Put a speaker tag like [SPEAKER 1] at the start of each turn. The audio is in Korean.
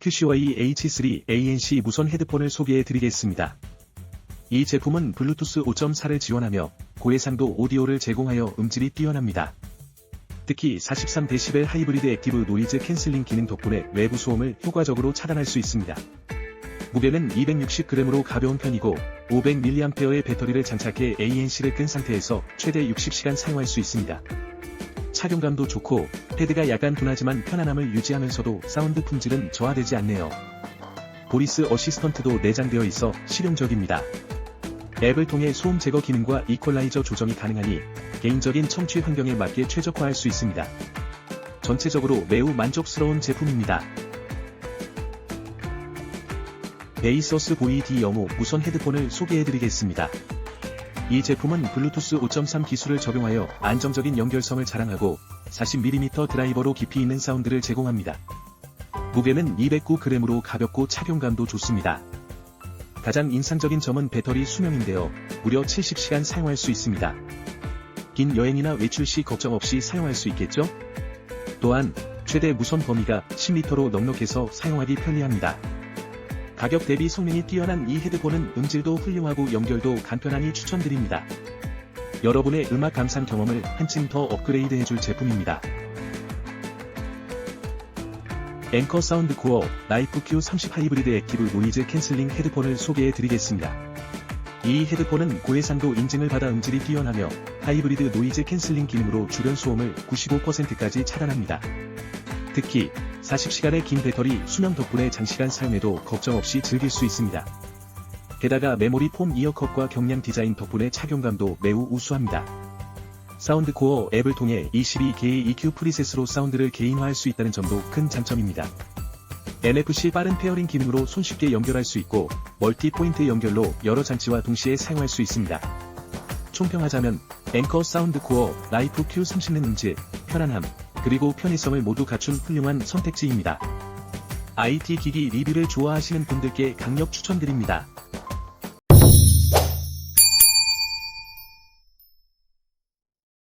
[SPEAKER 1] QCY H3 ANC 무선 헤드폰을 소개해 드리겠습니다. 이 제품은 블루투스 5.4를 지원하며 고해상도 오디오를 제공하여 음질이 뛰어납니다. 특히 43dB 하이브리드 액티브 노이즈 캔슬링 기능 덕분에 외부 소음을 효과적으로 차단할 수 있습니다. 무게는 260g으로 가벼운 편이고 500mAh의 배터리를 장착해 ANC를 끈 상태에서 최대 60시간 사용할 수 있습니다. 착용감도 좋고 패드가 약간 둔하지만 편안함을 유지하면서도 사운드 품질은 저하되지 않네요. 보리스 어시스턴트도 내장되어 있어 실용적입니다. 앱을 통해 소음 제거 기능과 이퀄라이저 조정이 가능하니 개인적인 청취 환경에 맞게 최적화할 수 있습니다. 전체적으로 매우 만족스러운 제품입니다. 베이서스 보이 D 영호 무선 헤드폰을 소개해드리겠습니다. 이 제품은 블루투스 5.3 기술을 적용하여 안정적인 연결성을 자랑하고 40mm 드라이버로 깊이 있는 사운드를 제공합니다. 무게는 209g으로 가볍고 착용감도 좋습니다. 가장 인상적인 점은 배터리 수명인데요. 무려 70시간 사용할 수 있습니다. 긴 여행이나 외출 시 걱정 없이 사용할 수 있겠죠? 또한 최대 무선 범위가 10m로 넉넉해서 사용하기 편리합니다. 가격 대비 성능이 뛰어난 이 헤드폰은 음질도 훌륭하고 연결도 간편하니 추천드립니다. 여러분의 음악 감상 경험을 한층 더 업그레이드 해줄 제품입니다. 앵커 사운드 코어 라이프 Q30 하이브리드 액티브 노이즈 캔슬링 헤드폰을 소개해 드리겠습니다. 이 헤드폰은 고해상도 인증을 받아 음질이 뛰어나며 하이브리드 노이즈 캔슬링 기능으로 주변 소음을 95%까지 차단합니다. 특히 40시간의 긴 배터리 수명 덕분에 장시간 사용해도 걱정 없이 즐길 수 있습니다. 게다가 메모리 폼 이어컵과 경량 디자인 덕분에 착용감도 매우 우수합니다. 사운드코어 앱을 통해 22개의 EQ 프리셋으로 사운드를 개인화할 수 있다는 점도 큰 장점입니다. NFC 빠른 페어링 기능으로 손쉽게 연결할 수 있고 멀티 포인트 연결로 여러 장치와 동시에 사용할 수 있습니다. 총평하자면 앵커 사운드코어 라이프 Q30는 음질, 편안함, 그리고 편의성을 모두 갖춘 훌륭한 선택지입니다. IT 기기 리뷰를 좋아하시는 분들께 강력 추천드립니다.